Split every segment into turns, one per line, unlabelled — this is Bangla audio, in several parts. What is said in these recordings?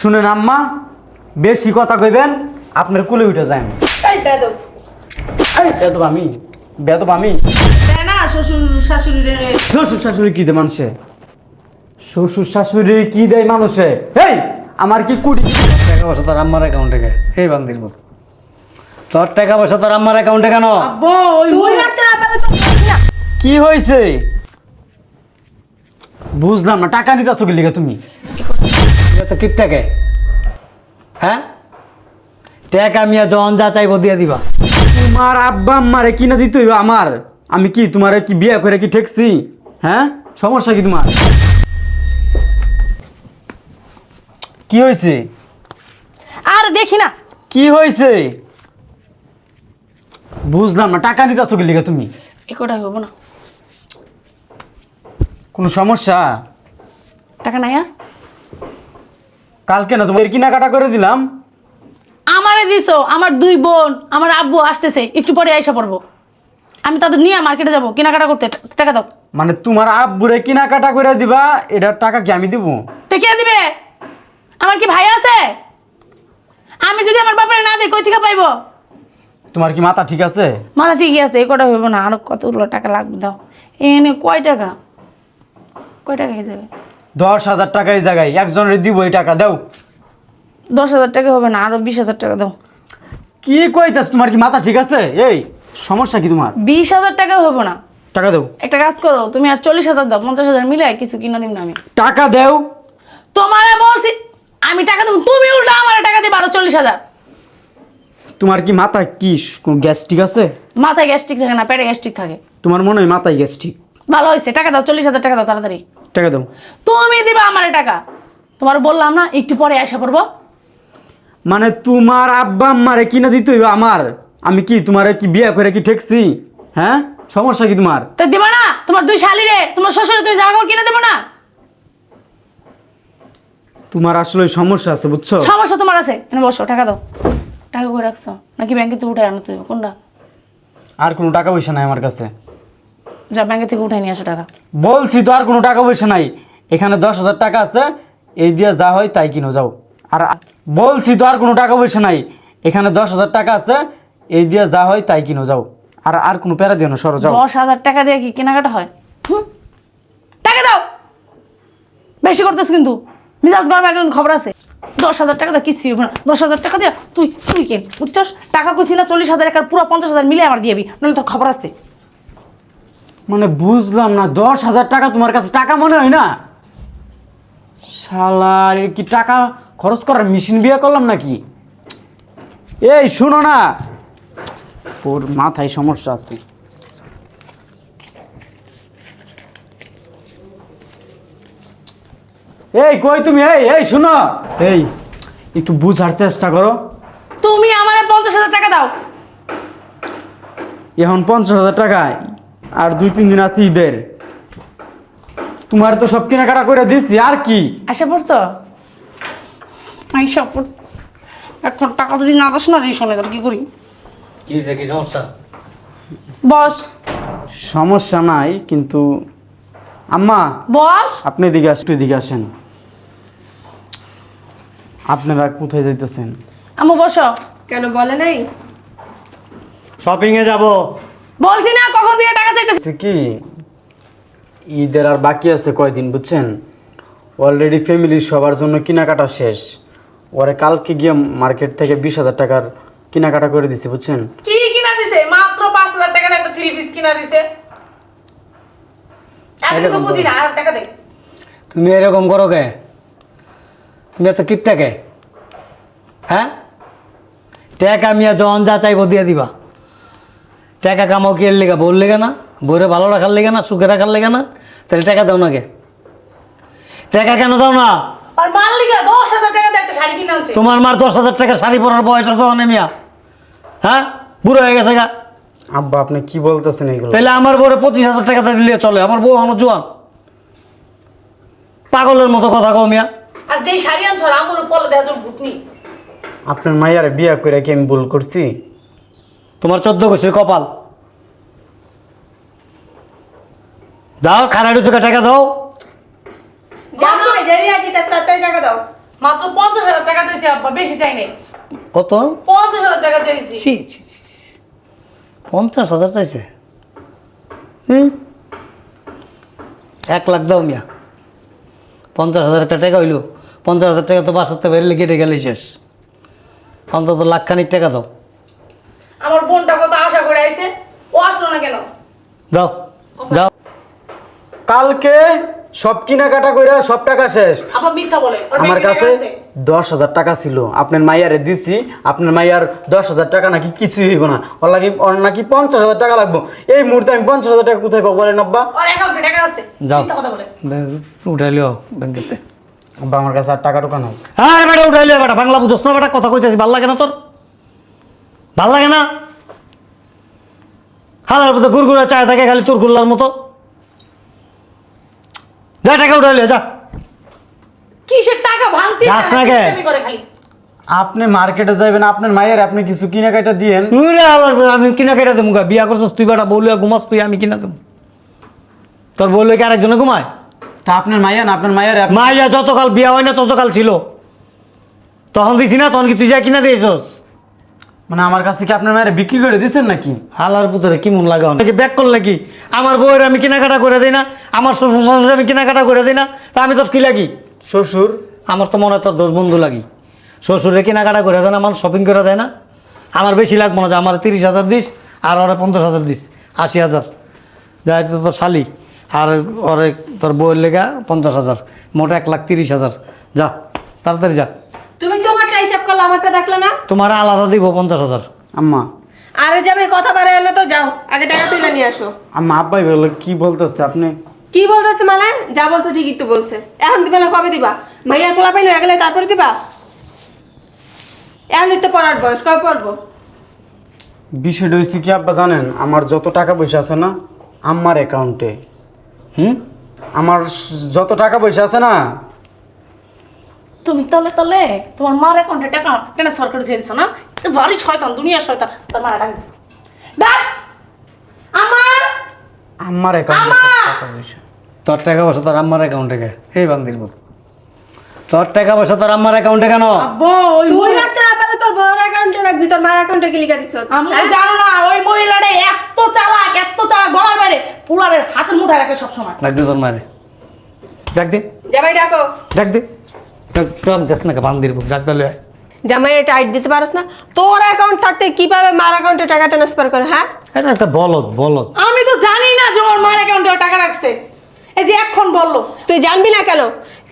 শুনেন আম্মা বেশি কথা কইবেন আপনার কুলে উঠে যায়
এই বেদব।
বেদব আমি বেদব আমি।
না শ্বশুর শাশুড়ি রে।
শ্বশুর শাশুড়ি কি দেয় মানুষে? শ্বশুর শাশুড়ি কি দেয় মানুষে? এই আমার কি কুড়ি
টাকা পয়সা তোর আম্মার অ্যাকাউন্টে গে এই বান্দির মতো। তোর টাকা পয়সা তোর আম্মার অ্যাকাউন্টে কেন?
কি হয়েছে বুঝলাম না টাকা নিতে আসো গেলিগে তুমি?
এটা তো কিপটাকে? হ্যাঁ? টাকা মিয়া জন যা চাইব দিয়ে দিবা।
তোমার আব্বা আম্মারে কিনা দিতে হইবে আমার। আমি কি তোমারে কি বিয়ে করে কি ঠেকছি? হ্যাঁ? সমস্যা কি তোমার? কি হয়েছে
আর দেখি না।
কি হয়েছে বুঝলাম না টাকা নিতে আসো গেলিগে তুমি?
একটা হইব না
কোনো সমস্যা?
টাকা নাই আর
কালকে না তোমার কেনাকাটা করে দিলাম।
আমারে দিছো আমার দুই বোন আমার আব্বু আসতেছে একটু পরে আইসা পড়ব। আমি তাদের নিয়ে মার্কেটে যাব কেনাকাটা করতে টাকা দাও।
মানে তোমার আব্বুরে কেনাকাটা করে দিবা এটার টাকা কি আমি দিব?
তো কে দিবে? আমার কি ভাই আছে? আমি যদি আমার বাপের না দিই কই থেকে পাইবো?
তোমার কি মাথা ঠিক আছে?
মাথা ঠিকই আছে এ কটা হইব না আরও কতগুলো টাকা লাগবে দাও। এনে কয় টাকা? কয় টাকা গেছে
দশ হাজার টাকা এই জায়গায় একজনের দিব এই টাকা দাও।
দশ হাজার টাকা হবে না আরও বিশ হাজার টাকা দাও।
কি কইতাছ তোমার কি মাথা ঠিক আছে? এই সমস্যা কি তোমার?
বিশ হাজার টাকা হবে না।
টাকা দাও।
একটা কাজ করো তুমি আর চল্লিশ হাজার দাও পঞ্চাশ হাজার মিলে কিছু কিনা দিব না আমি।
টাকা দেও।
তোমারে বলছি আমি টাকা দেবো তুমি উল্টা আমার টাকা দিবে আরও চল্লিশ হাজার।
তোমার কি মাথা কি গ্যাস্ট্রিক আছে?
মাথায় গ্যাস্ট্রিক থাকে না পেটে গ্যাস্ট্রিক থাকে।
তোমার মনে হয় মাথায় গ্যাস্ট্রিক?
ভালো হয়েছে টাকা দাও চল্লিশ হাজার টাকা দাও তাড়াতাড়ি।
টাকা দাও।
তুমি দিবা আমার টাকা। তোমার বললাম না একটু পরে আসা পড়ব।
মানে তোমার আব্বা আম্মারে কিনা দিতে হইবে আমার? আমি কি তোমারে কি বিয়ে করে কি ঠেকছি? হ্যাঁ? সমস্যা কি তোমার?
তো দিবা না তোমার দুই শালি রে তোমার শ্বশুরে তুমি জামা কাপড় কিনে দেবো না।
তোমার আসলে সমস্যা আছে বুঝছ?
সমস্যা তোমার আছে। এনে বসো টাকা দাও। টাকা করে রাখছো? নাকি ব্যাংকে থেকে উঠে আনো তুই কোনটা?
আর কোনো টাকা পয়সা নাই আমার কাছে।
যা ব্যাংকে থেকে উঠে নিয়ে আসো টাকা।
বলছি তো আর কোনো টাকা পয়সা নাই। এখানে দশ হাজার টাকা আছে এই দিয়ে যা হয় তাই কিনো যাও। আর বলছি তো আর কোনো টাকা পয়সা নাই। এখানে দশ হাজার টাকা আছে এই দিয়ে যা হয় তাই কিনো যাও। আর আর কোনো প্যারা দিও না সরো যাও।
দশ হাজার টাকা দিয়ে কি কেনাকাটা হয়? হুম? টাকা দাও! বেশি করতেছ কিন্তু। মিজাজ গরম একদম খবর আছে। দশ হাজার টাকা হবে না। দশ হাজার টাকা দিয়ে তুই তুই কেন? বুঝছস? টাকা কইছি না চল্লিশ হাজার একার পুরো পঞ্চাশ হাজার মিলে আমার দিয়েবি নাহলে তোর খবর আছে।
মানে বুঝলাম না দশ হাজার টাকা তোমার কাছে টাকা মনে হয় না? শালার এ কি টাকা খরচ করার মেশিন বিয়ে করলাম নাকি? এই শুনো না। ওর মাথায় সমস্যা আছে। এই কই তুমি? এই এই শুনো। এই একটু বুঝার চেষ্টা করো।
তুমি আমার পঞ্চাশ হাজার টাকা দাও।
এখন পঞ্চাশ হাজার টাকা আর দুই তিন দিন আছে ঈদের। তোমার তো সব কেনাকাটা করে দিচ্ছি আর কি?
আশা পড়ছো আইসা পড়ছি। এখন টাকা যদি না দাস না দিই শোনে তাহলে কি করি?
কি হয়েছে কি সমস্যা?
বস।
সমস্যা নাই কিন্তু আম্মা
বস।
আপনি এদিকে আস একটু এদিকে আসেন। আপনারা কোথায় যাইতেছেন?
আমু বসো।
কেন বলে নাই?
শপিংয়ে যাব।
বলছি না কখন দিয়ে টাকা চাইতেছি
কি ঈদের আর বাকি আছে কয়দিন বুঝছেন? অলরেডি ফ্যামিলির সবার জন্য কেনাকাটা শেষ। ওরে কালকে গিয়ে মার্কেট থেকে বিশ হাজার টাকার কেনাকাটা করে দিছি বুঝছেন?
কি কিনা দিছে? মাত্র পাঁচ হাজার টাকার একটা থ্রি পিস কিনা দিছে। এত কিছু বুঝি না আর টাকা দে।
তুমি এরকম করো কে? তুমি এত কিপটাকে? হ্যাঁ? টাকা মিয়া জন যা চাইব দিয়ে দিবা। টাকা কামাও কি এর লেগা? বউর লেগে না? বউরে ভালো রাখার লেগে না? সুখে রাখার লেগে না? তাহলে টাকা দাও না কে টাকা কেন দাও না?
আর মাল লিগা দশ হাজার টাকা দিয়ে একটা শাড়ি কিনে আনছে।
তোমার মার দশ হাজার টাকা শাড়ি পরার বয়স আছে অনে মিয়া। হ্যাঁ? বুড়ো হয়ে গেছে গা।
আব্বা আপনি কি বলতেছেন এগুলো
তাহলে আমার বউরে পঁচিশ হাজার টাকা দিলে চলে। আমার বউ আমার জোয়ান। পাগলের মতো কথা কও মিয়া।
আর যেই শাড়ি আনছো আর আমুর পলে দেখা যাবে
আপনার মাইয়ার বিয়া করে কি আমি ভুল করছি?
তোমার চোদ্দ গোষ্ঠীর কপাল। দাও খারাপ টাকা দাও।
জানো দেরি আছে তাড়াতাড়ি টাকা দাও।
মাত্র পঞ্চাশ হাজার টাকা চাইছি আব্বা বেশি চাই নাই।
কত?
পঞ্চাশ হাজার টাকা চাইছি।
ছি ছি। পঞ্চাশ হাজার চাইছে? এক লাখ দাও মিয়া। পঞ্চাশ হাজার টাকা হইল। পঞ্চাশ হাজার টাকা তো বাসাতে বেরলে কেটে গেলে শেষ। অন্তত লাখখানিক টাকা দাও।
আমার বোনটা কত আশা করে আইছে? ও আসলো না কেন?
দাও যাও
কালকে সব কেনাকাটা করে সব টাকা শেষ।
আবার মিথ্যা বলে। ওর
আমার
ব্যাংকে
কাছে
আছে।
দশ হাজার টাকা ছিল। আপনার মাইয়ারে দিছি। আপনার মাইয়ার দশ হাজার টাকা নাকি কিছুই হইব না। ওর নাকি ওর নাকি পঞ্চাশ হাজার টাকা লাগবো। এই মুহূর্তে আমি পঞ্চাশ হাজার টাকা কোথায় পাবো বলেন আব্বা?
ওর অ্যাকাউন্টে টাকা আছে।
যাও
মিথ্যা কথা বলে।
উঠাইলিও ব্যাংকেতে।
আব্বা আমার কাছে আর টাকা টুকা নাই।
হ্যাঁ বেটা উঠাইলিও বেটা। বাংলা বুঝোস না বেটা। কথা কইতেছি। ভালো লাগে না তোর? ভালো লাগে না? হালার মতো গুড়গুড়া চায় থাকে খালি তোর গুল্লার মতো। যা টাকা উঠাইলিও যা।
কিসের টাকা ভাঙতে
যাস না কে?
আপনি মার্কেটে যাবেন আপনার মায়ের আপনি কিছু কেনাকাটা দিয়েন।
উরে আবার আমি কিনা কেটে দেবো গা। বিয়া করছিস তুই বেটা বউলিয়া ঘুমাস তুই আমি কিনা দেবো। তোর বউলে কি আরেকজনে ঘুমায়?
তা আপনার মাইয়া না আপনার মায়ের
মাইয়া যতকাল বিয়া হয় না ততকাল ছিল। তখন দিছি না তখন কি তুই যা কিনা দিয়েছস?
মানে আমার কাছে কি আপনার মায়ের বিক্রি করে দিয়েছেন নাকি?
হালার পুতরে কি মন লাগা নাকি? ব্যাক করলে কি? আমার বউয়ের আমি কেনাকাটা করে দিই না আমার শ্বশুর শাশুড়ি আমি কেনাকাটা করে দিই না তা আমি তোর কি লাগি?
শ্বশুর?
আমার তো মনে হয় তোর দোষ বন্ধু লাগি। শ্বশুরে কেনাকাটা করে দেয় না আমার শপিং করে দেয় না। আমার বেশি লাগবো না যে আমার তিরিশ হাজার দিস আর ওরে পঞ্চাশ হাজার দিস আশি হাজার। যাই তো তোর শালি আর ওরে তোর বউয়ের লেগা পঞ্চাশ হাজার মোট এক লাখ তিরিশ হাজার। যা তাড়াতাড়ি যা।
হিসাব করলে আমারটা দেখলে না?
তোমার আলাদা দিব পঞ্চাশ হাজার।
আম্মা।
আরে যাবে কথা বাড়ে এলো তো যাও। আগে টাকা তুলে নিয়ে আসো।
আম্মা আব্বাই বলল কি বলতেছে আপনি?
কি বলতেছে মানে? যা বলছে ঠিকই তো বলছে। এখন দিবে না কবে দিবা? মাইয়ার পোলা পাইলো গেলে তারপরে দিবা? এখনই তো পড়ার বয়স কবে পড়ব?
বিষয়টা হয়েছে কি আব্বা জানেন আমার যত টাকা পয়সা আছে না আম্মার অ্যাকাউন্টে
হুম?
আমার যত টাকা পয়সা আছে না
তুমি তলে তলে তোমার মার অ্যাকাউন্টে টাকা ট্রান্সফার করে দিয়ে দিছো না? ভারী শয়তান দুনিয়ার শয়তান। তোর মারা ডাক ডাক! আমার!
আম্মার অ্যাকাউন্টে! টাকা পয়সা।
তোর টাকা পয়সা তোর আম্মার অ্যাকাউন্টে কে? এই বান্দির মতো। তোর টাকা পয়সা তোর আম্মার অ্যাকাউন্টে কেন?
আব্বু ওই
তুই
মহিলা-
রাখতে না পারলে তোর বড় অ্যাকাউন্টে রাখবি তোর মায়ের অ্যাকাউন্টে কি লিখা দিছ?
আমি জানো না ওই মহিলাটা এত চালাক এত চালাক বলার বাইরে। পুলারের হাতের মুঠায় রাখে সবসময়।
ডাক দে তোর মারে। ডাক দে।
জামাই ডাকো।
ডাক দে। ডাক দেখ না বান্দির বুক রাখ দিলে
জামাই টাইট দিতে পারস না? তোর অ্যাকাউন্ট থাকতে কীভাবে মার অ্যাকাউন্টে টাকা ট্রান্সফার করে হ্যাঁ?
এটা একটা বলদ বলদ।
আমি তো জানি না যে ওর মার অ্যাকাউন্টে টাকা রাখছে। এই যে এখন বলল।
তুই জানবি না কেন?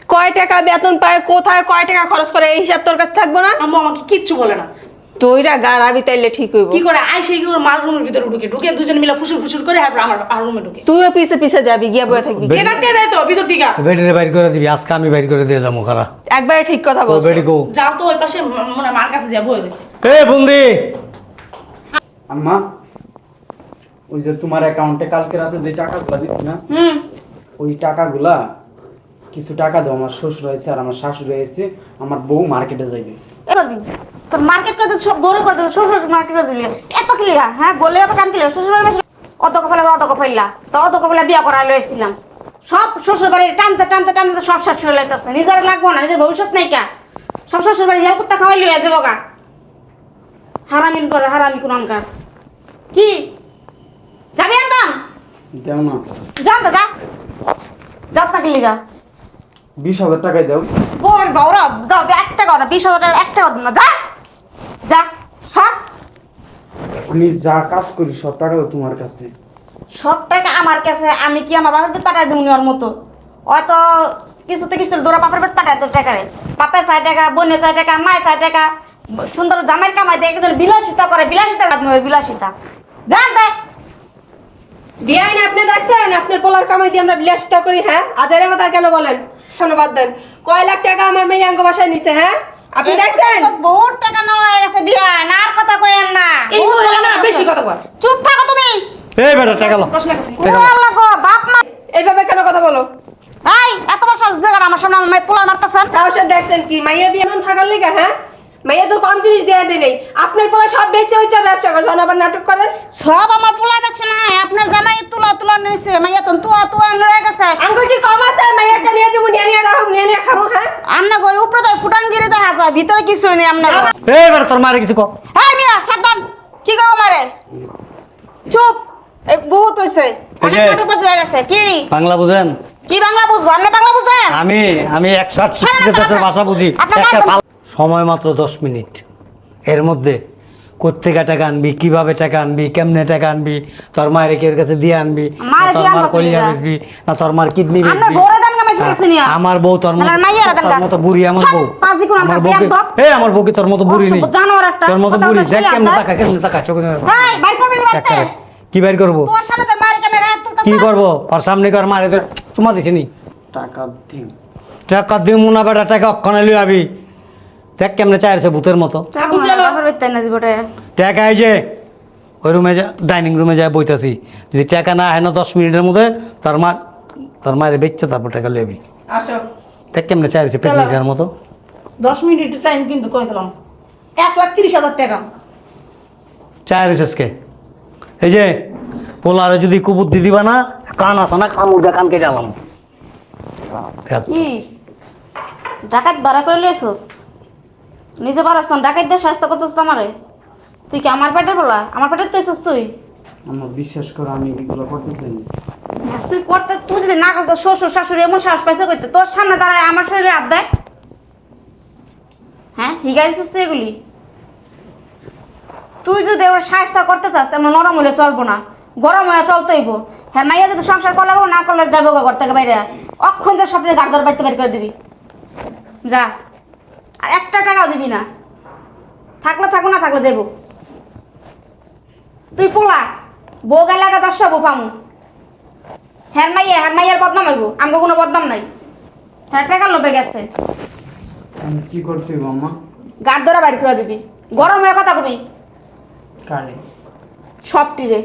কয় টাকা বেতন পায় কোথায় কয় টাকা খরচ করে এই হিসাব তোর কাছে থাকব না?
আম্মু আমাকে কিচ্ছু বলে না।
তুইরা গাড়াবি তাইলে ঠিক হইব।
কি করে? আই সেই করে মার রুমের ভিতরে ঢুকে? ঢুকে দুজন মিলে ফুসুর ফুসুর করে তারপর আমার আর রুমে ঢুকে।
তুইও পিছে পিছে যাবি গিয়া বয়ে থাকবি।
কে দেয় তো ভিতর দিকে?
বেটিরে বাইর করে দিবি আজকে আমি বাইর করে দিয়ে যাব খারা।
একবারে ঠিক কথা বলছো।
বেটি কো।
যাও তো ওই পাশে মনে হয় মার কাছে যাব হয়ে গেছে।
এ বন্দি!
আম্মা ওই যে তোমার অ্যাকাউন্টে কালকে রাতে যে টাকাগুলো দিচ্ছি না
হুম।
ওই টাকাগুলা কিছু টাকা দাও আমার শ্বশুর হয়েছে আর আমার শাশুড়ি হয়েছে আমার বউ মার্কেটে যাইবে।
এবার তোর মার্কেট করতে সব বড় করে শ্বশুর মার্কেট করে দিলি। এত কিলিয়া হ্যাঁ বলে এত কান কিলিয়া শ্বশুর বাড়ি অত কপালে অত কপাইলা তো অত কপালে বিয়া করা লইছিলাম সব শ্বশুর বাড়ি টানতে টানতে টানতে সব হয়ে লাইতেছে নিজের লাগবো না নিজের ভবিষ্যৎ নাই কা। সব শ্বশুর বাড়ি হেল কুত্তা খাওয়াই লইয়া যাব গা। হারামিন করে হারামি কোন অঙ্কার কি? যাবি একদম
দেও না।
যান তো যা। যাস না কিলিগা
বিশ হাজার টাকাই দাও।
বউয়ের গৌরব যাও একটা গৌরব বিশ হাজার টাকা একটা গৌরব না যা। যা সব
আমি যা কাজ করি সব টাকা তোমার কাছে।
সব টাকা আমার কাছে আমি কি আমার বাপের পাঠাই দেবো ওর মতো? হয়তো কিছুতে কিছু দৌড়া বাপের পেট পাঠাই দেবো টাকা রে বাপে চাই টাকা বোনে চাই টাকা মায় চাই টাকা সুন্দর জামাইয়ের কামাই দেয় একজন বিলাসিতা করে বিলাসিতা বাদ বিলাসিতা। জান দেয়
বিয়াই না আপনি দেখছেন? আপনার পোলার কামাই দিয়ে আমরা বিলাসিতা করি হ্যাঁ? আজারে কথা কেন বলেন? শোনো বাদ দেন। কয় লাখ টাকা আমার মেয়ে অঙ্গ বাসায় নিছে হ্যাঁ? আপনি দেখছেন?
বহুত টাকা নাও হয়ে গেছে বিয়া না আর কথা কইেন না। বহুত বলা
না বেশি কথা কয়
চুপ থাকো তুমি।
এই বেটা টাকা লও।
ও আল্লাহ গো বাপ মা
এইভাবে কেন কথা বলো?
এই এত বড় সাহস দেখার আমার সামনে আমার পোলা মারতাছেন।
সাহসে দেখছেন কি মাইয়া বিয়ে এমন থাকার লিগা হ্যাঁ? মাইয়া তো কম জিনিস দেয়া দেয় নেই। আপনার পোলা সব বেচে হচ্ছে ব্যবসা করছে আবার নাটক করেন?
সব আমার পোলা গেছে না আপনার জামাই তুলা তুলা নিয়েছে মাইয়া তো তুয়া তুয়া রয়ে গেছে।
আঙ্গুল কি কম আছে মাইয়াটা নিয়ে যাব নিয়ে নিয়ে রাখো নিয়ে নিয়ে খাব হ্যাঁ?
আমনা গই উপরে তো ফুটাঙ্গিরি দেখা যায় ভিতরে কিছু নেই আপনার
এই বেটা তোর মারে কিছু কর
এই মিয়া সাবধান। কি করো মারে? চুপ। এই বহুত হইছে। অনেক নাটক বাজ হয়ে গেছে। কি?
বাংলা বুঝেন?
কি বাংলা বুঝব? আপনি বাংলা বুঝেন?
আমি আমি একশো আট
ছাড়েন না,
দেশের
ছাড়েন না।
ভাষা বুঝি। একটা ফাল- সময় মাত্র দশ মিনিট। এর মধ্যে কোথেকে টাকা আনবি কীভাবে টাকা আনবি কেমনে টাকা আনবি তোর মায়ের এর কাছে দিয়ে আনবি না তোর মার কলিজা। বেচবি না তোর মার কিডনি বেচবি।
নিয়া
আমার বউ তোর মতো বুড়ি আমার বউ। আমার
আমরা
বউ। এই আমার বউ কি তোর মতো বুড়ি নেই। তোর মতো বুড়ি দেখ কেমনে টাকা কেমনে টাকা চোখে
বাইর।
কি বের করব? কি করব? ওর সামনে কর মারে তোর চুমা দিছি নি?
টাকা দিন
টাকা দিয়ে মুনা বেটা টাকা অক্ষণে লই আবি। দেখ কেমনে চাইছে ভূতের মতো।
আবু চলো।
না দিবটে
টাকা এই যে ওই রুমে যা ডাইনিং রুমে যায় বইতাছি। যদি টাকা না হয় না দশ মিনিটের মধ্যে তোর মা তোর মায়ের বেচছে তারপর টাকা
আসো।
দেখ কেমনে চাইছে পিকনিকের মতো।
দশ মিনিট টাইম কিন্তু কই দিলাম এক লাখ তিরিশ হাজার টাকা।
চায় রেসেসকে এই যে পোলারে যদি কুবুদ্ধি দিবা না কান আসা না কামুর কান কেটে আলাম
কি? ডাকাত ভাড়া করে লইছস? নিজে পারস না ডাকাত দিয়ে স্বাস্থ্য করতেছ আমারে। তুই কি আমার পেটের বলা? আমার পেটের তুইছস তুই।
আমার বিশ্বাস করো আমি এগুলো করতেছি না।
তুই করতে তুই যদি না করতে শ্বশুর শাশুড়ি এমন সাহস পাইছে করতে তোর সামনে দাঁড়ায় আমার শরীরে হাত দেয়। হ্যাঁ হিগাইছিস তুই এগুলি? তুই যদি ওর স্বাস্থ্য করতে চাস তেমন নরম হলে চলবো না। গরম হয়ে চলতেইব। হ্যাঁ মাইয়া যদি সংসার করা না করলে যাব ঘর থেকে বাইরে। অক্ষণ যে স্বপ্নের গাড়দার বাড়িতে বের করে দিবি। যা। আর একটা টাকাও দিবি না। থাকলে থাকব না থাকলে যাব তুই পোলা বউ গেলে আগে দশটা বউ পামু। হ্যাঁ মাইয়া হ্যাঁ মাইয়ার বদনাম হইব। আমগো কোনো বদনাম নাই। হ্যাঁ টাকা লোভে গেছে।
আমি কি করতে হইব আম্মা?
গাড় ধরে বাড়ি করে দিবি। গরম হয়ে কথা কবি।
কারে?
সবটি রে।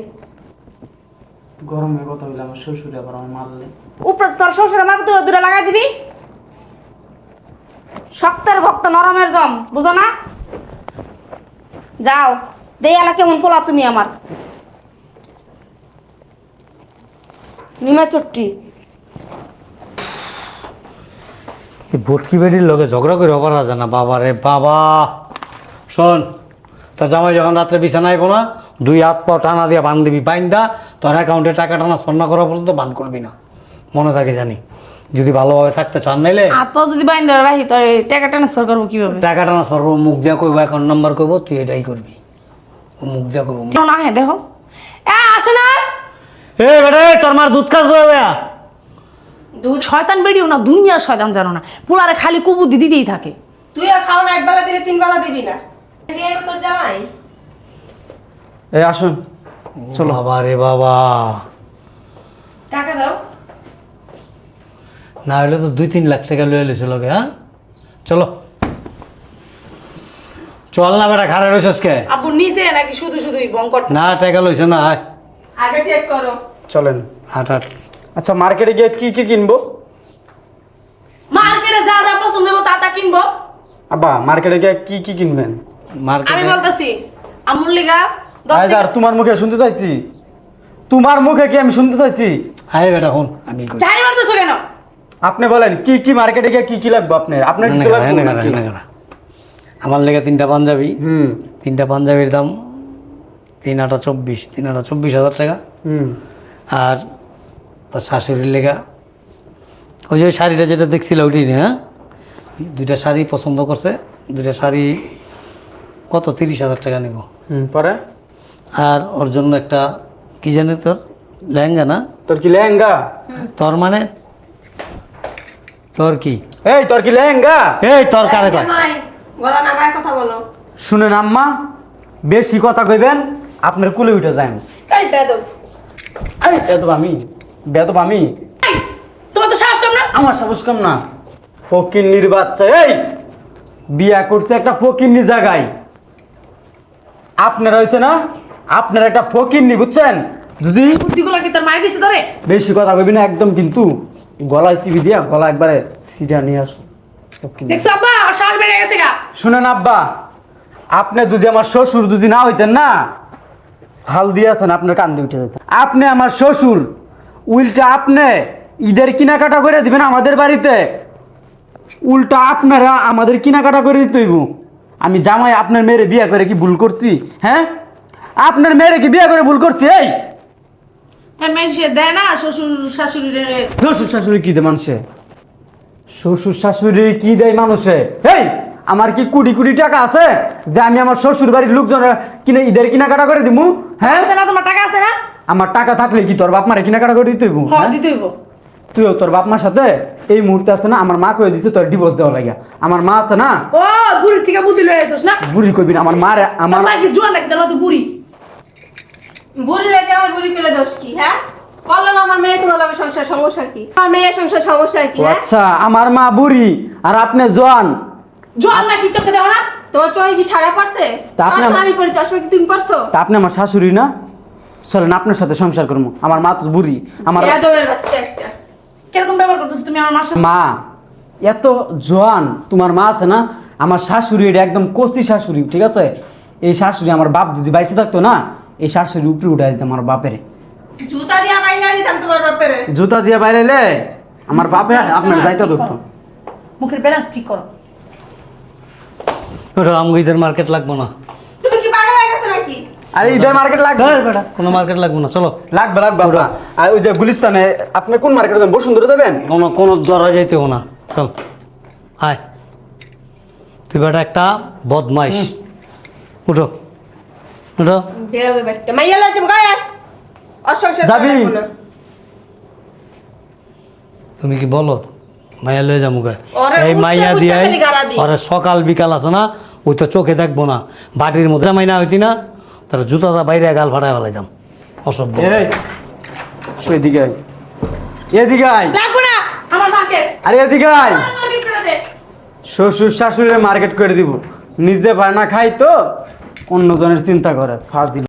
গরমে কথা হইলে আমার শ্বশুরে আবার আমার মারলে।
উপরে তোর শ্বশুরের মাকে তুই দূরে লাগাই দিবি। শক্তের ভক্ত, নরমের জম, বুঝো না? যাও দেয়ালা কেমন পোলা তুমি আমার। নিমা
বেডির লোকে ঝগড়া করে পারা যায় না, বাবা রে বাবা। শোন তা জামাই যখন রাত্রে বিছানায় না, দুই হাত পা টানা দিয়ে বান দিবি, বাইন্দা, তোর অ্যাকাউন্টে টাকা ট্রান্সফার না করা পর্যন্ত বান করবি না। মনে থাকে জানি। যদি ভালোভাবে থাকতে চান নাইলে
আর তো যদি বাইন ধরে রাখি এই টাকা ট্রান্সফার করব কীভাবে?
টাকা ট্রান্সফার করব মুখ দিয়া কইবো অ্যাকাউন্ট নাম্বার কইবো তুই এটাই করবি। ও মুখ দিয়া কইবো
কেউ না হ্যাঁ দেখো। এ আসে না।
এ বেটা তোর মার দুধ খাস বয়া
দুধ শয়তান বেরিও না দুনিয়ার শয়তান জানো না। পোলারে খালি কুবুদ্ধি দিতেই থাকে।
তুই আর খাও না এক বেলা দিলে তিন বেলা দিবি না। তোর জামাই।
এই আসুন।
চলো। বাবা রে বাবা।
টাকা দাও।
না হলে তো দুই তিন লাখ টাকা লয়ে লিছিল লগে হ্যাঁ চলো। চল না বেটা খারাপ রয়েছিস কে?
আব্বু নিচে নাকি শুধু শুধুই বঙ্কট
না টাকা লইছে না আয়।
আগে চেক করো।
চলেন।
আট আট।
আচ্ছা মার্কেটে গিয়ে কি কি কিনবো?
মার্কেটে যা যা পছন্দ হব তা তা কিনবো।
আব্বা মার্কেটে গিয়ে কি কি কিনবেন?
আমি
মার্কেটে
বলতেছি আমুল লিগা দশ
আর তোমার মুখে শুনতে চাইছি। তোমার মুখে কি আমি শুনতে চাইছি?
আয় বেটা হন আমি কই
টাকা মারতেছো কেন?
আপনি বলেন কি কি মার্কেটে গিয়ে কি কি লাগবে আপনার? আপনার কিছু লাগবে
গাড়া,
নাকি?
আমার লেগে তিনটা পাঞ্জাবি।
হুম।
তিনটা পাঞ্জাবির দাম তিন আটা চব্বিশ তিন আটা চব্বিশ হাজার টাকা।
হুম।
আর তার শাশুড়ির লেগা ওই যে শাড়িটা যেটা দেখছিল ওইটি হ্যাঁ? দুইটা শাড়ি পছন্দ করছে দুইটা শাড়ি কত? তিরিশ হাজার টাকা নিব।
হুম পরে?
আর ওর জন্য একটা কি জানি তোর লেহেঙ্গা না?
তোর কি লেহেঙ্গা?
তোর মানে তোর কি?
এই তোর কি লেহেঙ্গা?
এই তোর কারে কয়?
কথা বলো।
শুনেন আম্মা বেশি কথা কইবেন আপনার কুলে উঠে যান
এই বেদব।
এই বেদব আমি বেদব আমি।
তোমার তো সাহস কম না?
আমার সাহস কম না। ফকিন্নির বাচ্চা এই! বিয়া করছে একটা ফকিন্নি জায়গায়। আপনার হয়েছে না? আপনার একটা ফকিন্নি বুঝছেন? যদি
বুদ্ধিগুলো কি তোর মাই দিছে তোরে
বেশি কথা কইবি না একদম কিন্তু। গলায় চিবি দিয়া গলা একবারে সিটা নিয়ে আসো।
দেখছ আব্বা আর সাহস বেড়ে গেছে গা।
শুনেন আব্বা আপনি দুজি আমার শ্বশুর দুজি না হইতেন না? হাল দিয়ে আছেন আপনার কান্দে উঠে যেতেন আপনি আমার শ্বশুর উল্টা আপনি ঈদের কেনাকাটা করে দিবেন আমাদের বাড়িতে। উল্টা আপনারা আমাদের কেনাকাটা করে দিতে হইব। আমি জামাই আপনার মেয়েরে বিয়ে করে কি ভুল করছি হ্যাঁ? আপনার মেয়েরে কি বিয়ে করে ভুল করছি? এই!
তাই মানুষে দেয় না শ্বশুর শাশুড়িরে।
শ্বশুর শাশুড়ি কি দেয় মানুষে? শ্বশুর শাশুড়ি কি দেয় মানুষে? এই আমার কি কোটি কোটি টাকা আছে যে আমি আমার শ্বশুর বাড়ির লোকজনের কিনে ঈদের কেনাকাটা করে দিমু? হ্যাঁ?
না তোমার টাকা আছে না?
আমার টাকা থাকলে কি তোর বাপ মারে কেনাকাটা করে দিতে হইব?
হ্যাঁ? দিতে হইব।
তুইও তোর বাপ মার সাথে এই মুহূর্তে আছে না আমার মা কয়ে দিছে তোর ডিভোর্স দেওয়া লাগে আমার মা আছে না?
ও বুড়ি থেকে বুদ্ধি লয়ে আসছ না?
বুড়ি কইবি না আমার মা রে আমার
আমার কি জোয়ান নাকি? বুড়ি।
বুড়ি রয়েছে আমার বুড়ি কেলে দোষ কি হ্যাঁ? করল আমার মেয়ে তোমার লগে সংসার সমস্যা কি? আমার মেয়ের সংসার সমস্যা কি
ও
হ্যাঁ?
আচ্ছা আমার মা বুড়ি আর আপনি জোয়ান।
চোখে দেখো না?
তোমার চোখে কি ছাড়া পড়ছে?
তা আপনি
চশমা
আমার-
আমি পরি চশমা কি তুমি পড়ছো
তা আপনি আমার শাশুড়ি না? চলেন আপনার সাথে সংসার করব। আমার মা তো বুড়ি আমার
বেয়াদবের বাচ্চা একটা।
কীরকম ব্যবহার করতেছো তুমি আমার মার সাথে?
মা এত জোয়ান তোমার মা আছে না? আমার শাশুড়ি এটা একদম কচি শাশুড়ি ঠিক আছে? এই শাশুড়ি আমার বাপ দিদি বাইসে থাকতো না? এই শাশুড়ি উপরে উঠাই দিতাম আমার বাপের।
জুতা দিয়া বাইনা দিতাম তোমার বাপেরে।
জুতা দিয়ে বাইরে এলে আমার বাপে আপনার যাইতে ধরতো।
মুখের ব্যালেন্স ঠিক করো।
ওটা আমগো ঈদের মার্কেট লাগবো না।
তুমি কি পাগল হয়ে গেছো নাকি?
আরে ঈদের মার্কেট লাগবে।
ধর বেটা কোনো মার্কেট লাগবো না চলো।
লাগবে লাগবে বাবা আর ওই যে গুলিস্তানে আপনি কোন মার্কেটে যাবেন? বসুন্ধরা যাবেন?
কোনো কোনো দরা যাইতে না চল। আয়। তুই বেটা একটা বদমাইশ। উঠো। তুমি কি বলো? মাইয়া লয়ে যাব এই মাইয়া দিয়ে
খালি
সকাল বিকাল আছে না ওই তো চোখে দেখব না। বাটির মধ্যে মাইনা হইতি না তার জুতাটা বাইরে গাল ফাটায় ফেলাইতাম। অসভ্য।
এদিকে আয়। এদিকে আয়।
না আমার মাকে।
আরে এদিকে আয়। শ্বশুর শাশুড়ি মার্কেট করে দিব। নিজে বানা খাই তো অন্যজনের চিন্তা করে ফাজিল।